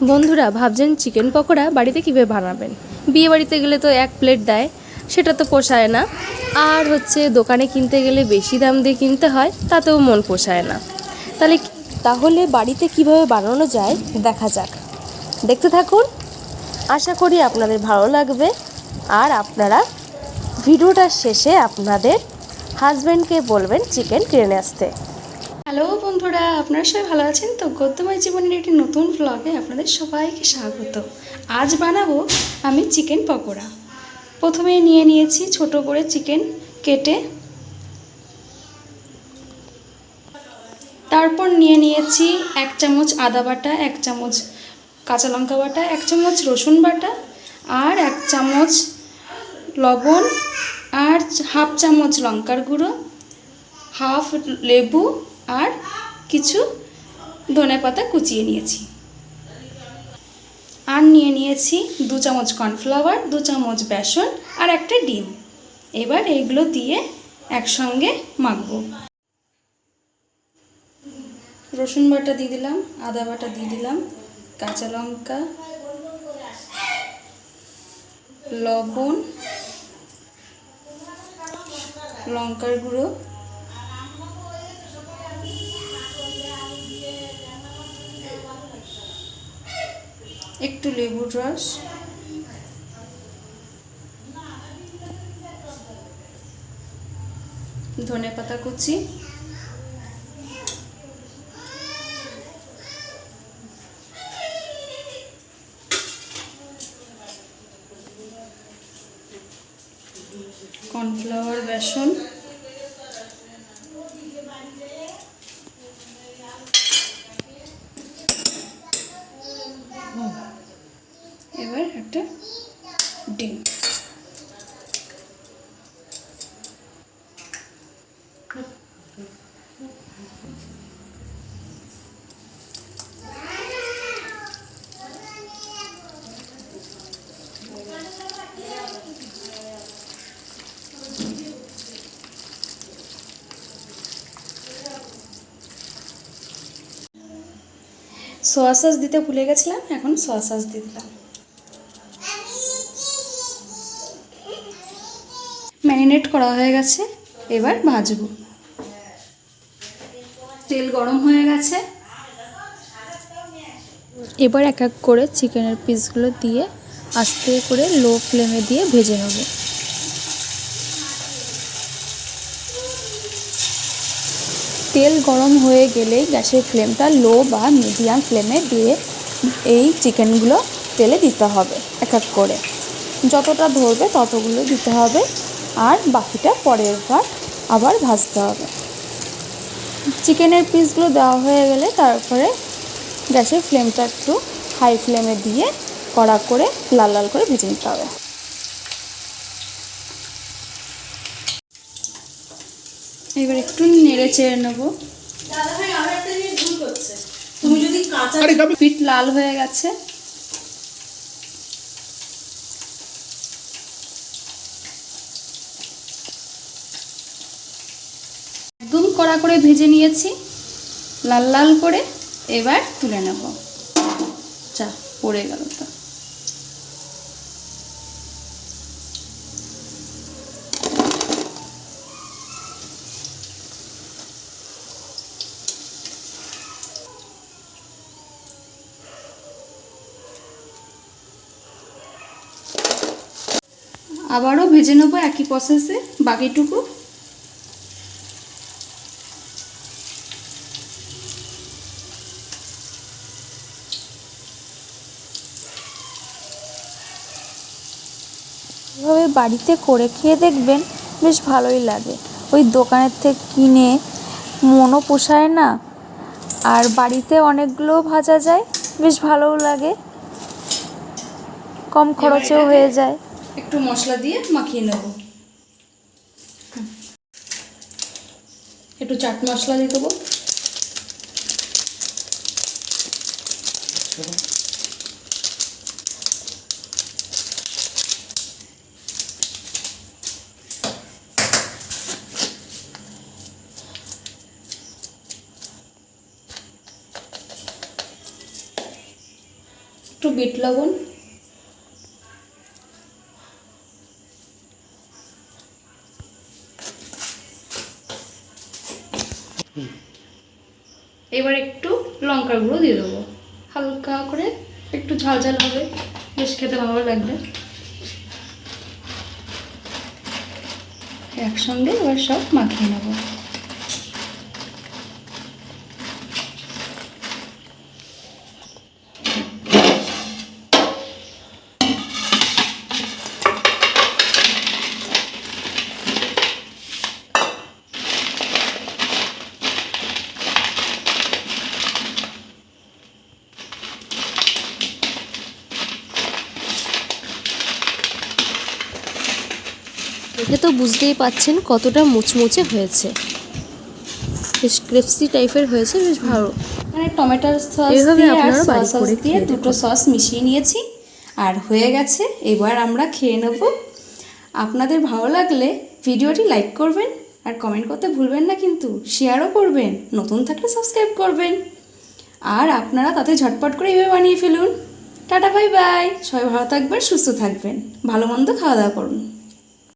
বন্ধুরা, ভাবছেন চিকেন পকোড়া বাড়িতে কীভাবে বানাবেন? বিয়ে বাড়িতে গেলে তো এক প্লেট দেয়, সেটা তো পোষায় না। আর হচ্ছে, দোকানে কিনতে গেলে বেশি দাম দিয়ে কিনতে হয়, তাতেও মন পোষায় না। তাহলে তাহলে বাড়িতে কীভাবে বানানো যায়, দেখা যাক। দেখতে থাকুন। আশা করি আপনাদের ভালো লাগবে। আর আপনারা ভিডিওটার শেষে আপনাদের হাজব্যান্ডকে বলবেন চিকেন কিনে আসতে। হ্যালো বন্ধুরা, আপনারা সবাই ভালো আছেন? তো গদ্যময় জীবনের একটি নতুন ব্লগে আপনাদের সবাইকে স্বাগত। আজ বানাবো আমি চিকেন পকোড়া। প্রথমে নিয়ে নিয়েছি ছোট করে চিকেন কেটে। তারপর নিয়ে নিয়েছি এক চামচ আদা বাটা, এক চামচ কাঁচা লঙ্কা বাটা, এক চামচ রসুন বাটা আর এক চামচ লবণ আর হাফ চামচ লঙ্কার গুঁড়ো, হাফ লেবু আর কিছু ধনে পাতা কুচিয়ে নিয়েছি। আর নিয়ে নিয়েছি দু চামচ কর্নফ্লাওয়ার, দু চামচ বেসন আর একটা ডিম। এবার এইগুলো দিয়ে একসঙ্গে মাখবো। রসুন বাটা দিয়ে দিলাম, আদা বাটা দিয়ে দিলাম, কাঁচা লঙ্কা, লবণ, লঙ্কার গুঁড়ো একটু লেবুর রস। ধনে পাতা কুচি। কর্নফ্লাওয়ার বেসন এবার একটা ডিম। সোয়া সস দিতে ভুলে গেছিলাম এখন সোয়া সস দিয়ে দিলাম। ম্যারিনেট করা হয়ে গেছে, এবার ভাজবো। তেল গরম হয়ে গেছে। এবার এক এক করে চিকেনের পিসগুলো দিয়ে আস্তে করে লো ফ্লেমে দিয়ে ভেজে নেব। তেল গরম হয়ে গেলেই গ্যাসের ফ্লেমটা লো বা মিডিয়াম ফ্লেমে দিয়ে এই চিকেনগুলো তেলে দিতে হবে এক এক করে। যতটা ধরবে ততগুলো দিতে হবে। আর বাকিটা পরের বার আবার ভাজতে হবে। চিকেনের পিসগুলো দেওয়া হয়ে গেলে তারপরে গ্যাসের ফ্লেমটা একটু হাই ফ্লেমে দিয়ে কড়া করে লাল লাল করে ভেজে নিতে হবে। এবার একটু নেড়ে চেড়ে নেব। দাদাভাই আর একটা জিনিস ভুল করছে তুমি যদি কাঁচা পিঠ লাল হয়ে গেছে কড়া করে ভেজে নিয়েছি। লাল লাল করে এবার তুলে নেব। চা পড়ে গেল তো। আবারও ভেজে নেব একই প্রসেসে বাকিটুকু এভাবে বাড়িতে করে খেয়ে দেখবেন বেশ ভালোই লাগে। ওই দোকানের থেকে কিনে মনও পোষায় না আর বাড়িতে অনেকগুলো ভাজা যায় বেশ ভালোও লাগে। কম খরচেও হয়ে যায়। একটু মশলা দিয়ে মাখিয়ে নেব। একটু চাট মশলা দিয়ে দেবো। একটু বিট লবণ। এবার একটু লঙ্কার গুঁড়ো দিয়ে দেবো। হালকা করে একটু ঝাল ঝাল হবে, বেশ খেতে ভালো লাগবে। একসঙ্গে এবার সব মাখিয়ে নেব। দেখে তো বুঝতেই পাচ্ছেন কতটা মুচমুচে হয়েছে। বেশ ক্রিপসি টাইপের হয়েছে বেশ ভালো। মানে টমেটোর সস এভাবে দিয়ে আর সস দিয়ে দুটো সস মিশিয়ে নিয়েছি। আর হয়ে গেছে এবার আমরা খেয়ে নেব। আপনাদের ভালো লাগলে ভিডিওটি লাইক করবেন আর কমেন্ট করতে ভুলবেন না কিন্তু শেয়ারও করবেন নতুন থাকলে সাবস্ক্রাইব করবেন। আর আপনারা তাতে ঝটপট করে এইভাবে বানিয়ে ফেলুন। টাটা বাই বাই সবাই ভালো থাকবেন সুস্থ থাকবেন। ভালো মন্দ খাওয়া দাওয়া করুন।